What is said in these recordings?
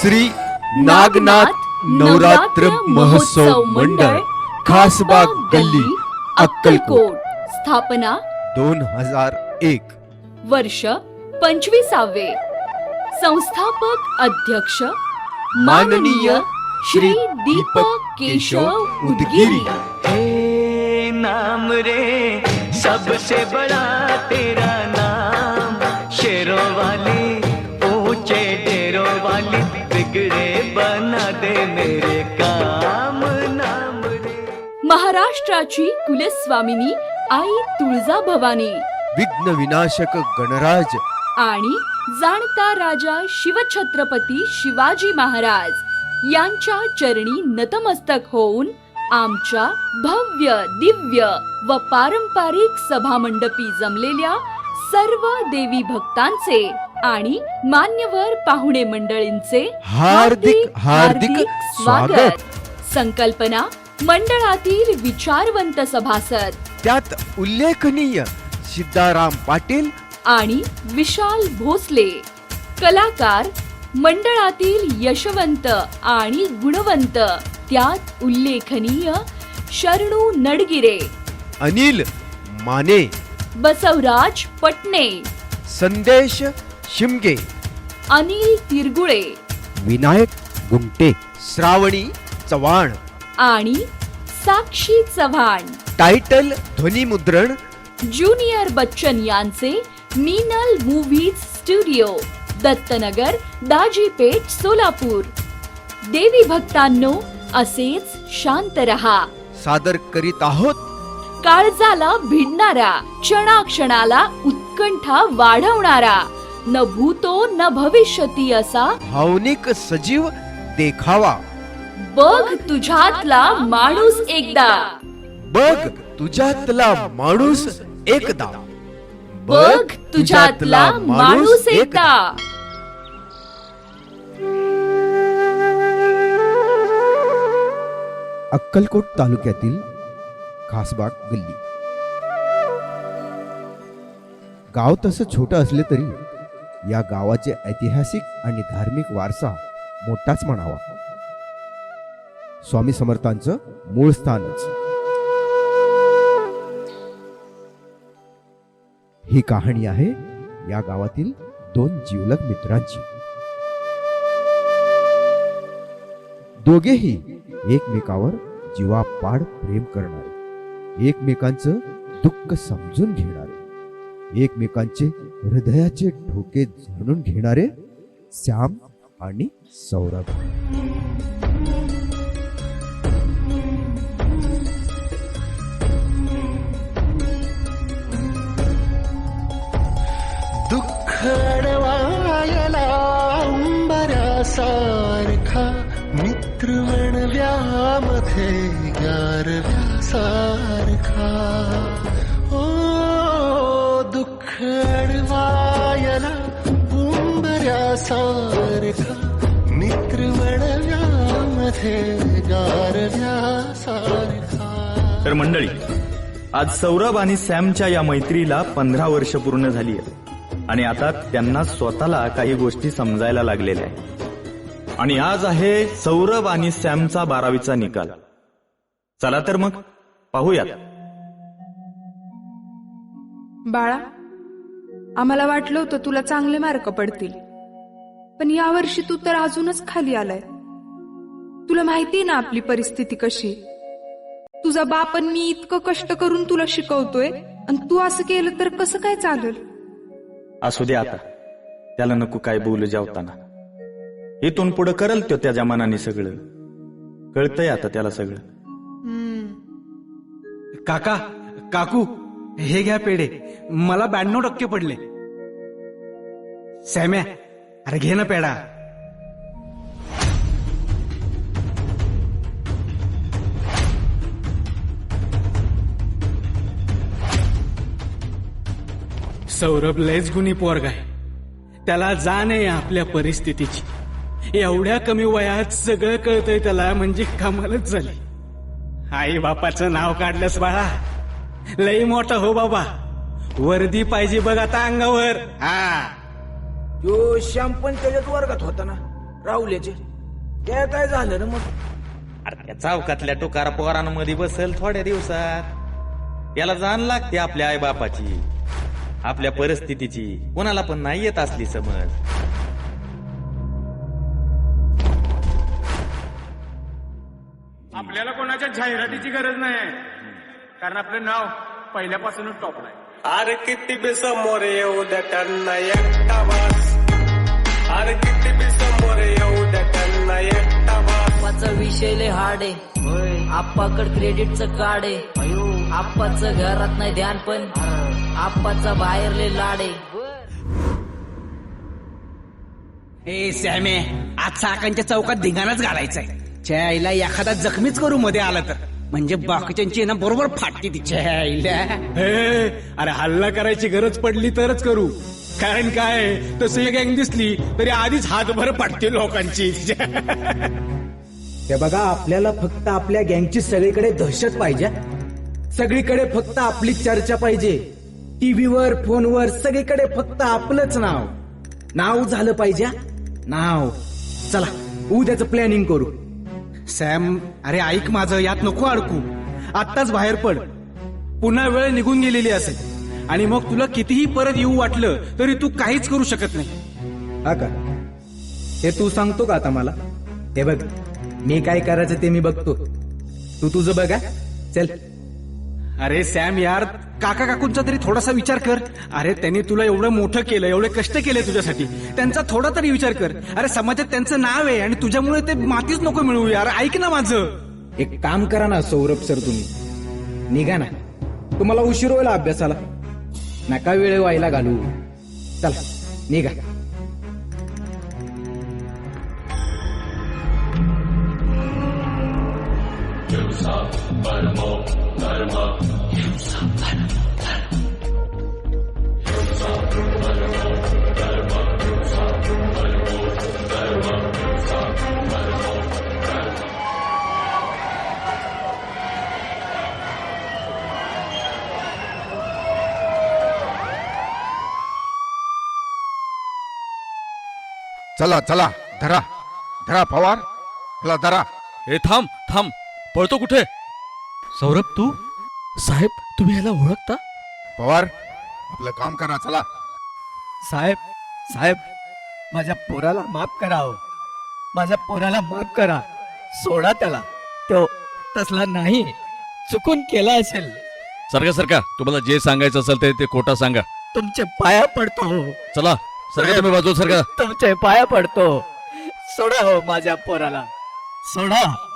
श्री नागनाथ नवरात्र महोत्सव मंडळ खासबाग गल्ली अक्कलकोट. स्थापना दोन हजार एक. वर्ष पंचवीसावे. संस्थापक अध्यक्ष माननीय श्री दीपक केशव उदगिरी. हे नाम रे सबसे बड़ा तेरा नाम शेरों वाली बिगड़े बना दे मेरे काम नाम रे। महाराष्ट्राची कुलस्वामिनी आई तुळजा भवानी. विघ्न विनाशक गणराज. आणि जाणता राजा शिवछत्रपती शिवाजी महाराज यांच्या चरणी नतमस्तक होऊन आमच्या भव्य दिव्य व पारंपरिक सभामंडपी जमलेल्या सर्व देवी भक्तांचे आणि मान्यवर पाहुणे मंडळींचे हार्दिक हार्दिक स्वागत. संकल्पना मंडळातील विचारवंत सभासद त्यात उल्लेखनीय सिद्धाराम पाटील आणि विशाल भोसले. कलाकार मंडळातील यशवंत आणि गुणवंत. त्यात उल्लेखनीय शरणू नडगिरे. अनिल माने. बसवराज पटणे संदेश शिमगे. अनिल तिरगुळे. विनायक गुंटे. श्रावणी चव्हाण. आणि साक्षी चव्हाण. टायटल ध्वनिमुद्रण. ज्युनियर बच्चन यांचे मीनल मूव्हीज स्टुडिओ दत्तनगर दाजीपेठ सोलापूर. देवी भक्तांनो असेच शांत रहा. सादर करीत आहोत. काळजाला भिडणारा क्षणाक्षणाला उत्कंठा वाढवणारा. न भूतो न भविष्यती असा. भावनिक सजीव देखावा. बघ तुझ्यातला माणूस एकदा. बघ तुझ्यातला माणूस एकदा. बघ तुझ्यातला माणूस एकदा. अक्कलकोट तालुक्यातील खासबाग गल्ली. गाव तसं छोटं असले तरी या गावाचे ऐतिहासिक आणि धार्मिक वारसा मोठाच म्हणावा. स्वामी समर्थांचं मूळ स्थानच. ही कहाणी आहे या गावातील दोन जीवलग मित्रांची. दोघेही एकमेकावर जीवापाड प्रेम करणारे. एकमेकांचं दुःख समजून घेणारे. एकमेकांचे हृदयाचे ठोके जाणून घेणारे श्याम आणि सौरभ. दुःख अडवायला अंबरासारखा मित्र व्यामध्ये मित्र गारव्यासारखा तर मंडळी आज सौरभ आणि सॅमच्या या मैत्रीला पंधरा वर्ष पूर्ण झाली आहेत. आणि आता त्यांना स्वतःला काही गोष्टी समजायला लागलेल्या आहेत. आणि आज आहे सौरभ आणि सॅमचा बारावीचा निकाल. चला तर मग पाहूयात. बाळा आम्हाला वाटलं होतं तुला चांगले मार्क पडतील. पण यावर्षी तू तर अजूनच खाली आलाय. तुला माहितीये ना आपली परिस्थिती कशी? तुझा बाप आणि मी इतकं कष्ट करून तुला शिकवतोय आणि तू असं केलं तर कसं काय चालेल? असू दे आता. त्याला नको काय बोलू जेवताना. इथून पुढं करल तो त्याच्या मनाने सगळं. कळतंय आता त्याला सगळं. काका काकू हे घ्या पेढे. मला ब्याण्णव टक्के पडले. सॅम्या अरे घे ना पेढा. सौरभ लयच गुणी पोरग आहे. त्याला जाण आहे आपल्या परिस्थितीची. एवढ्या कमी वयात सगळं कळतंय त्याला म्हणजे कमालच झाली. आई बापाचं नाव काढलंस बाळा. लई मोठा हो बाबा. वर्दी पाहिजे बघ आता अंगावर. हा. यो श्याम पण त्याच्याच वर्गात होता ना. राहुल्याचे त्या काय झालं ना मग. अरे त्या चौकातल्या टोकारा पोरांमध्ये बसल थोड्या दिवसात. याला जाण लागते आपल्या आई बापाची आपल्या परिस्थितीची. कोणाला पण नाही येत असली समज. आपल्याला कोणाच्या जाहिरातीची गरज नाही. कारण आपलं नाव पहिल्यापासूनच टॉपला आहे. अरे किती बी समोर येऊ द्या त्यांना. एकटा हार्ड आहे आप्पाकड क्रेडिटचं कार्ड आहे. आप्पाचं घरात नाही ध्यान पण आप्पाचा बाहेर लय लाड आहे. ए सॅमे आज चाकांच्या चौकात धिंगाणाच घालायचंय. च्या आईला एखादा जखमीच करू मध्ये आला तर. म्हणजे बाकीच्यांची ना बरोबर फाटती तिच्या आईला. अरे हल्ला करायची गरज पडली तरच करू. कारण काय? तसं एक गँग दिसली तरी आधीच हातभर फाटते लोकांची. ते बघा आपल्याला फक्त आपल्या गँगची सगळीकडे दहशत पाहिजे. सगळीकडे फक्त आपली चर्चा पाहिजे. टीव्हीवर फोनवर सगळीकडे फक्त आपलंच नाव. नाव झालं पाहिजे नाव. चला उद्याचं प्लॅनिंग करू. सॅम अरे ऐक माझं यात नको अडकू. आत्ताच बाहेर पड. पुन्हा वेळ निघून गेलेली असेल. आणि मग तुला कितीही परत येऊ वाटलं तरी तू काहीच करू शकत नाही. हा का? हे तू सांगतो का आता मला? हे बघ मी काय करायचं ते मी बघतो. तू तुझं बघा चल. अरे सॅम यार काका काकूंचा तरी थोडासा विचार कर. अरे त्यांनी तुला एवढं मोठं केलं एवढे कष्ट केले तुझ्यासाठी. त्यांचा थोडा तरी विचार कर. अरे समाजात त्यांचं नाव आहे आणि तुझ्यामुळे ते मातीच नको मिळवू यार. ऐक ना माझं. एक काम करा ना सौरभ सर तुम्ही. निघा ना. तुम्हाला उशीर होईल अभ्यासाला. नका वेळ व्हायला घालू. चला निघा. चला चला धरा धरा पवार चला धरा. हे थांब थांब पळतो कुठे? सौरभ तू? साहेब तुम्ही ह्याला ओळखता? पवार आपलं काम करा चला. साहेब साहेब माझ्या पोराला माफ करा हो. माझ्या पोराला माफ करा. सोडा त्याला. तो तसला नाही. चुकून केला असेल. सरका सरका. तुम्हाला जे सांगायचं असेल ते ते कोटा सांगा. तुमचे पाया पडतो हो. चला. सरका तुम्ही बाजू सरका. तुमचे पाया पडतो. सोडा हो माझ्या पोराला. सोडा.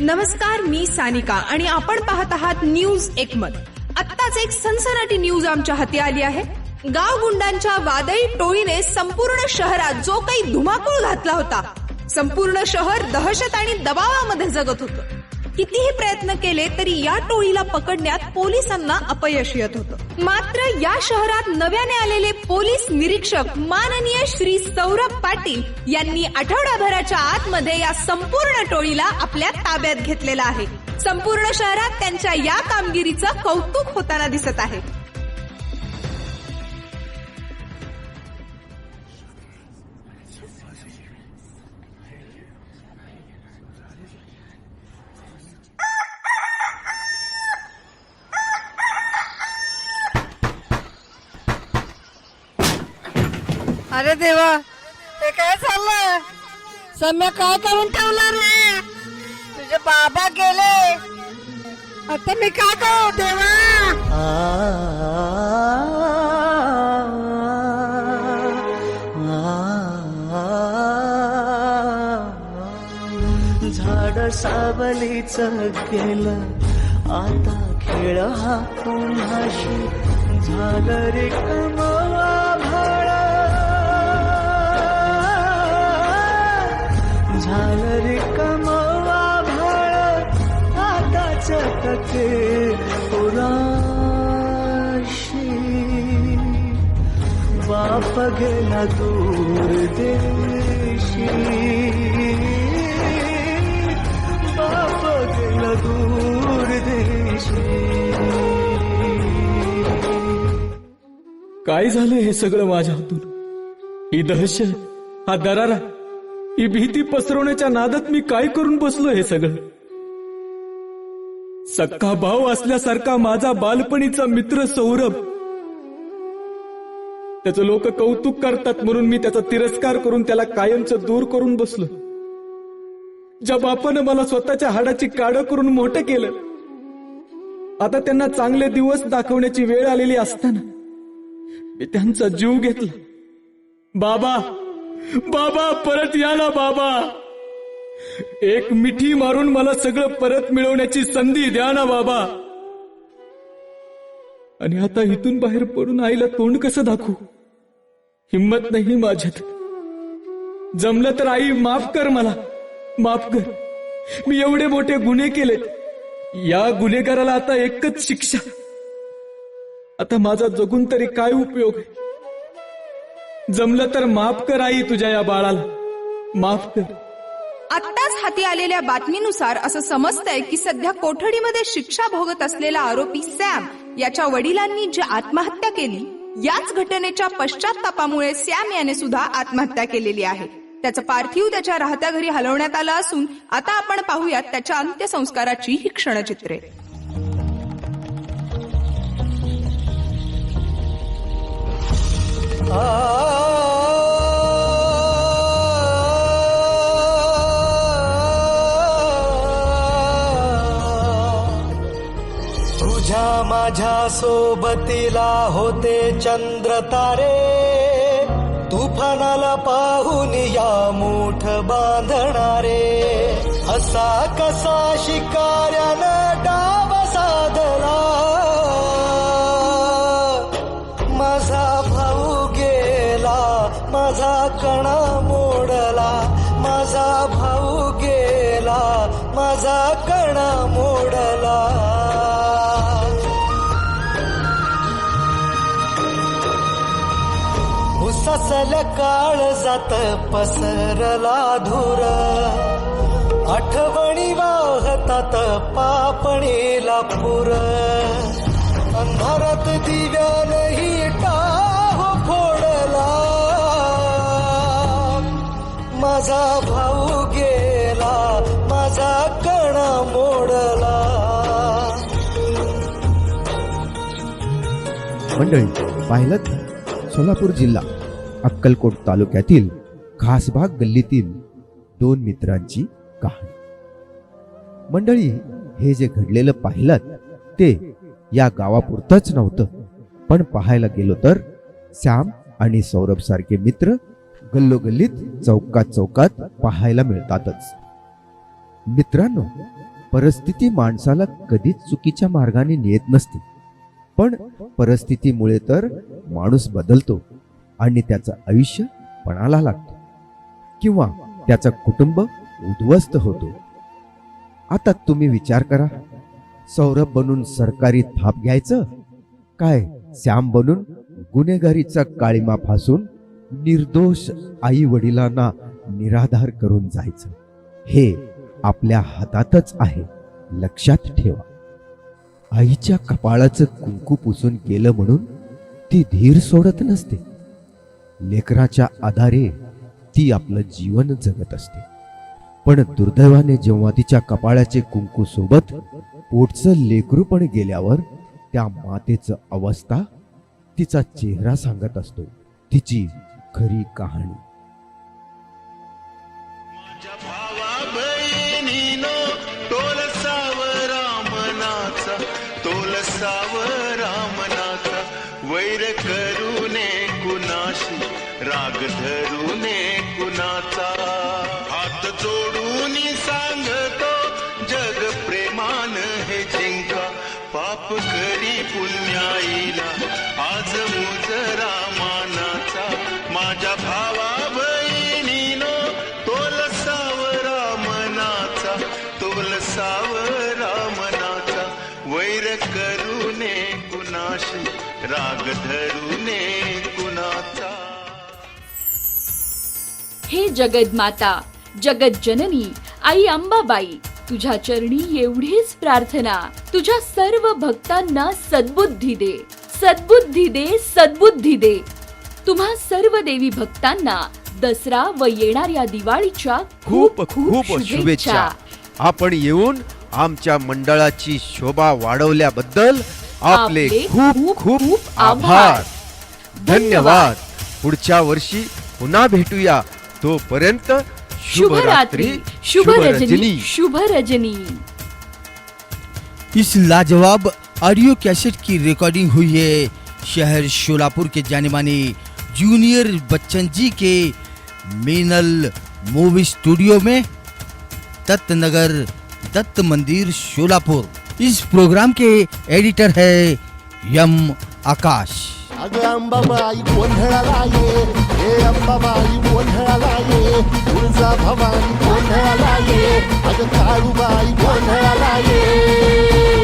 नमस्कार मी सानिका आणि आपण पाहत आहात न्यूज एकमत. आत्ताच एक सनसनाटी न्यूज आमच्या हाती आली आहे. गाव गुंडांच्या वादळी टोळीने संपूर्ण शहरात जो काही धुमाकूळ घातला होता संपूर्ण शहर दहशत आणि दबावामध्ये जगत होतं. कितीही प्रयत्न केले तरी या टोळीला पकडण्यात पोलिसांना अपयश येत होतं. मात्र या शहरात नव्याने आलेले पोलीस निरीक्षक माननीय श्री सौरभ पाटील यांनी आठवडाभराच्या आतमध्ये या संपूर्ण टोळीला आपल्या ताब्यात घेतलेला आहे. संपूर्ण शहरात त्यांच्या या कामगिरीचं कौतुक होताना दिसत आहे. देवा. हे काय चाललंय? सम्या काय करून ठेवलं रे? तुझे बाबा गेले. आता मी काय करू देवा? झाड सावलीच गेलं. आता खेळ हा पुन्हाशी झालं रे कमवा चटके पुराशी বাপ गेला দূর দেশি বাপ गेला দূর দেশি काय झालं हे सगळं माझ्या हातून? ही दहशत हा दरारा ही भीती पसरवण्याच्या नादात मी काय करून बसलो हे सगळं? सक्का भाऊ असल्यासारखा माझा बालपणीचा मित्र सौरभ. त्याचं लोक कौतुक करतात म्हणून मी त्याचा तिरस्कार करून त्याला कायमचं दूर करून बसलो. ज्या बापानं मला स्वतःच्या हाडाची काड करून मोठं केलं आता त्यांना चांगले दिवस दाखवण्याची वेळ आलेली असताना मी त्यांचा जीव घेतला. बाबा बाबा परत या ना बाबा. एक मिठी मारून मला सगळं परत मिळवण्याची संधी द्या ना बाबा. आणि आता इथून बाहेर पडून आईला तोंड कसं दाखवू? हिंमत नाही माझ्यात. जमलं तर आई माफ कर मला. माफ कर. मी एवढे मोठे गुन्हे केलेत या गुन्हेगाराला आता एकच शिक्षा. आता माझा जगून तरी काय उपयोग आहे? जमलं तर माफ कर आई तुझ्या या बाळाला. माफ कर. हाती आलेल्या बातमीनुसार असं समजतंय की सध्या कोठडीमध्ये शिक्षा भोगत असलेला आरोपी सॅम याच्या वडिलांनी जी आत्महत्या केली याच घटनेच्या पश्चातापामुळे सॅम याने सुद्धा आत्महत्या केलेली आहे. त्याचं पार्थिव त्याच्या राहत्या घरी हलवण्यात आलं असून आता आपण पाहूयात त्याच्या अंत्यसंस्काराची ही क्षणचित्रे. Oh माझ्या सोबतीला होते चंद्र तारे. तुफानाला पाहून या मूठ बांधणारे. असा कसा शिकाऱ्यानं डाव साधला. माझा भाऊ गेला माझा कणा मोडला. माझा भाऊ गेला माझा ससल काळ जात पसरला धुर. आठवणी वाहतात पापणीला पुर. अंधारात दिव्यानही टाह फोडला. माझा भाऊ गेला माझा कणा मोडला. मंडळी पाहिलं सोलापूर जिल्हा. अक्कलकोट तालुक्यातील खासबाग गल्लीतील दोन मित्रांची कहाणी. मंडळी हे जे घडलेलं पाहिलं ते या गावापुरतंच नव्हतं. पण पाहायला गेलो तर श्याम आणि सौरभ सारखे मित्र गल्लोगल्लीत चौकात चौकात पाहायला मिळतातच. मित्रांनो परिस्थिती माणसाला कधीच चुकीच्या मार्गाने नेत नसते. पण परिस्थितीमुळे तर माणूस बदलतो. आणि त्याचं आयुष्य पणाला लागतो. किंवा त्याचं कुटुंब उद्ध्वस्त होतो. आता तुम्ही विचार करा सौरभ बनून सरकारी थाप घ्यायचं? काय श्याम बनून गुन्हेगारीचा काळीमा फासून निर्दोष आई वडिलांना निराधार करून जायचं? हे आपल्या हातातच आहे. लक्षात ठेवा. आईच्या कपाळाचं कुंकू पुसून गेलं म्हणून ती धीर सोडत नसते. लेकराच्या आधारे ती आपलं जीवन जगत असते. पण दुर्दैवाने जेव्हा तिच्या कपाळाचे कुंकू सोबत पोटचं लेकरू पण गेल्यावर त्या मातेचं अवस्था तिचा चेहरा सांगत असतो. तिची खरी कहाणी. राग धरून कुणाचा हात जोडून सांगतो जग प्रेमान हे जिंका. पाप करी पुण्याईला आज मुजरा मानाचा. माझ्या भावा बहिणीनो तोल सावरा मनाचा तोल सावरा मनाचा. वैर करूने कुणाशी राग धरूने जगदमाता जगज्जननी आई अंबाबाई तुझ्या चरणी एवढीच प्रार्थना. तुझ्या सर्व भक्तांना सद्बुद्धी दे सद्बुद्धी दे सद्बुद्धी दे. तुम्हा सर्व देवी भक्तांना दसरा व येणाऱ्या दिवाळीच्या खूप खूप शुभेच्छा. आपण येऊन आमच्या मंडळाची शोभा वाढवल्याबद्दल आपले खूप खूप आभार. धन्यवाद. पुढच्या वर्षी पुन्हा भेटूया. तोपर्यंत शुभ रात्री शुभ रजनी शुभ रजनी। इस लाजवाब ऑडियो कैसेट की रिकॉर्डिंग हुई है शहर शोलापुर के जाने माने जूनियर बच्चन जी के मीनल मूवी स्टूडियो में दत्त नगर दत्त मंदिर शोलापुर। इस प्रोग्राम के एडिटर है यम आकाश। अग अंबाबाई गोंधळाला ये हे अंबाबाई गोंधळाला ये तुळजा भवानी गोंधळाला ये अग काळूबाई गोंधळाला ये